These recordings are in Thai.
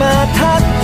มาทัก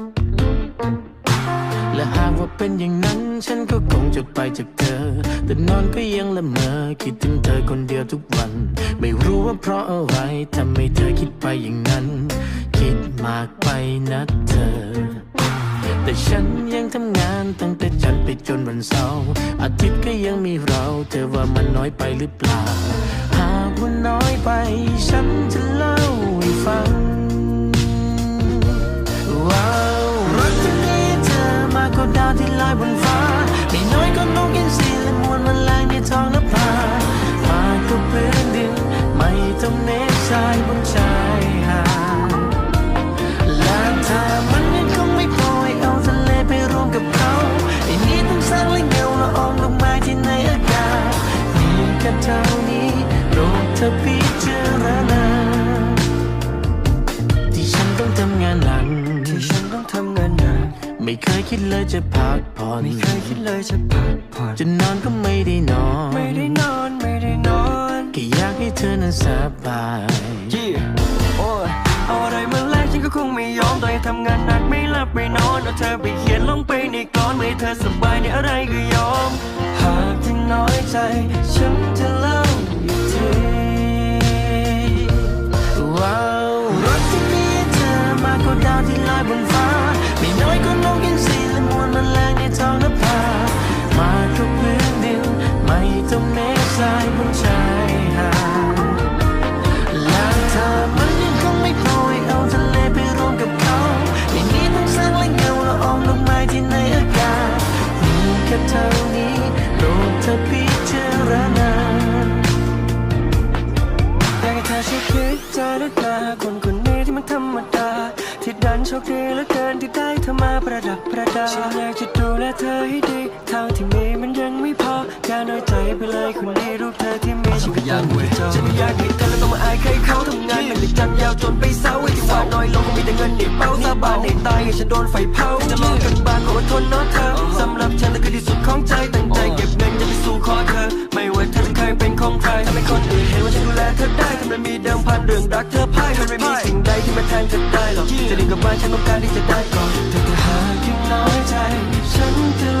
และหากว่าเป็นอย่างนั้น ฉันก็คงจะไปจากเธอ แต่นอนก็ยังละเมอคิดถึงเธอคนเดียวทุกวัน ไม่รู้ว่าเพราะอะไรทำให้เธอคิดไปอย่างนั้น คิดมากไปนะเธอ แต่ฉันยังทำงานตั้งแต่จันทร์ไปจนวันเสาร์อาทิตย์ก็ยังมีเรา เธอว่ามันน้อยไปหรือเปล่า หากว่าน้อยไป ฉันจะเล่าให้ฟัง ก็ดาวที่ลอยบนฟ้า ไม่น้อยก็นกยิน ไม่เคยคิดเลยจะพักผ่อนไม่เคยคิดเลยจะพักผ่อนจะนอนก็ไม่ได้นอน ไม่ได้นอนไม่ได้นอนแค่อยากให้เธอนั้นสบายยี่โอ้ยเอาอะไรมาแลกฉันก็คงไม่ยอมต่อให้ทำงานหนักไม่หลับไม่นอนเอาเธอไปเขียนลงไปในกลอนไม่ให้เธอสบายในอะไรก็ยอม หากที่น้อยใจ ฉันจะเล่าอีกทีว้าวรักที่มีเธอมากกว่าดาวที่ลอยบนฟ้า และมวลแรงในท้องนภามาทุกพื้นดิน ไม่ต้องเมฆสายบนชายหา ในตายให้ฉันโดนไฟเผาจะรอกันบ้างก็อดทนเนาะเธอสำหรับฉันนั่นคือที่สุดของใจตั้งใจเก็บเงินจะไปสู่ขอเธอ ไม่ว่าเธอจะเคยเป็นของใครทำให้คนอื่นเห็นว่าฉันดูแลเธอได้ทำไมมีเดิมพันเรื่องรักเธอพ่ายมันไม่มีสิ่งใดที่มาแทนเธอได้หรอกจะดีกับบ้านฉันต้องการที่จะได้ก่อนแต่ถ้าหากยังน้อยใจฉันจะ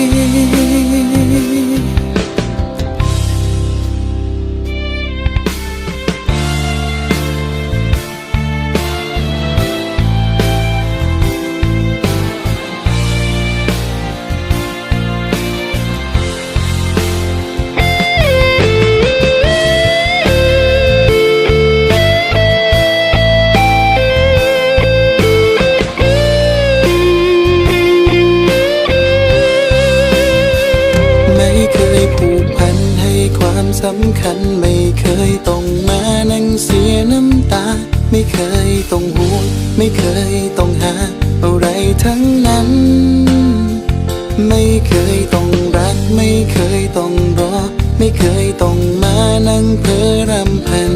ต้องมานั่งเพ้อรำพัน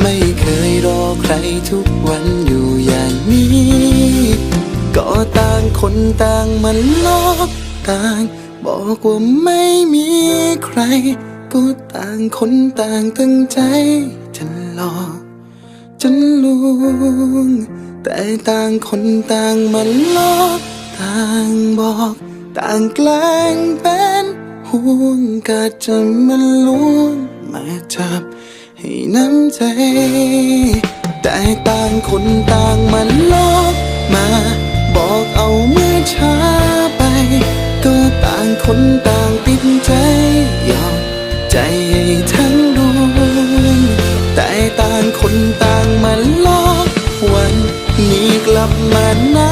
ไม่เคยรอใครทุกวันอยู่อย่างนี้ ก็ต่างคนต่างมันลอกต่าง บอกว่าไม่มีใคร ก็ต่างคนต่างตั้งใจจะหลอกจะลวงแต่ต่างคนต่างมันลอกต่างบอก ต่างแกล้งเป็น ห่วงก็จะมันลวงมาจับให้น้ำใจ แต่ต่างคนต่างมันลอกมา บอกเอาเมื่อช้าไป ก็ต่างคนต่างติดใจยอมใจให้ทั้งดวงแต่ต่างคนต่างมันลอกวันนี้กลับมานั่ง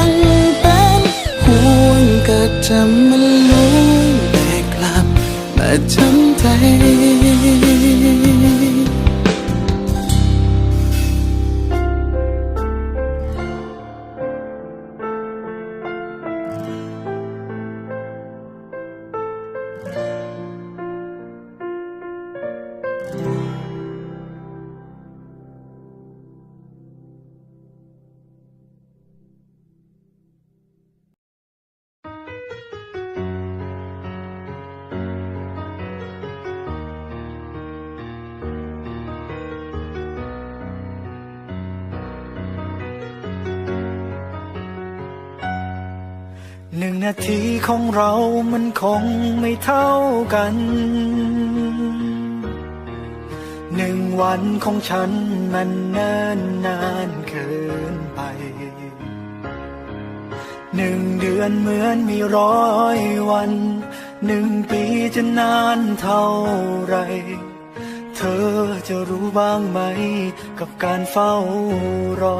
นาทีของเรามันคงไม่เท่ากัน หนึ่งวันของฉันมันเนิ่นนานเกินไป หนึ่งเดือนเหมือนมีร้อยวัน หนึ่งปีจะนานเท่าไร เธอจะรู้บ้างไหมกับการเฝ้ารอ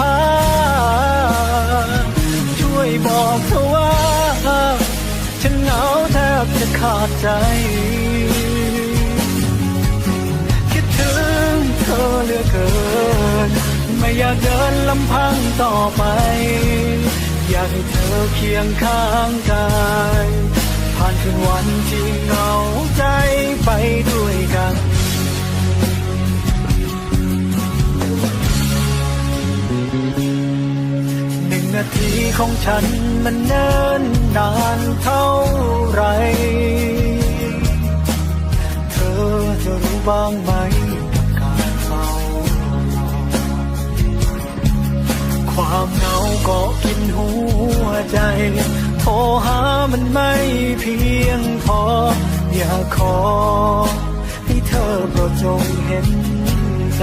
พาช่วยบอกเธอว่า ฉันเหงาแทบจะขาดใจ คิดถึงเธอเหลือเกิน ไม่อยากเดินลำพังต่อไป อยากให้เธอเคียงข้างกายผ่านคืนวันที่เหงาใจไปด้วยกัน นาทีของฉันมันเนิ่นนานเท่าไร เธอจะรู้บ้างไหมกับการเฝ้ารอความเหงาก็กินหัวใจ โทรหามันไม่เพียงพอ อยากขอให้เธอโปรดจงเห็นใจ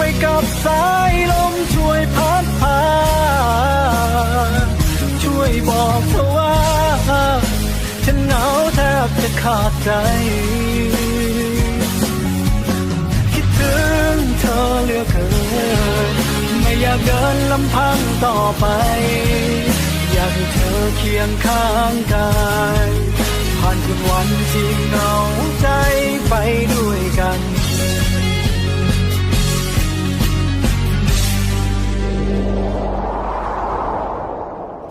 กับสายลมช่วยพัดพา ช่วยบอกเธอว่าฉันเหงาแทบจะขาดใจ คิดถึงเธอเหลือเกิน ไม่อยากเดินลำพังต่อไป อยากให้เธอเคียงข้างกายผ่านคืนวันที่เหงาใจไปด้วยกัน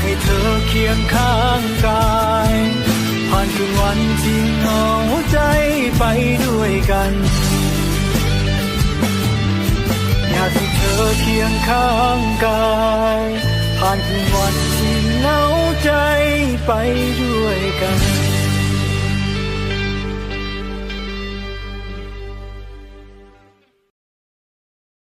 ให้เธอเคียงข้างกาย ผ่านคืนวันที่เหงาใจไปด้วยกัน อยากให้เธอเคียงข้างกายผ่านคืนวันที่เหงาใจไปด้วยกัน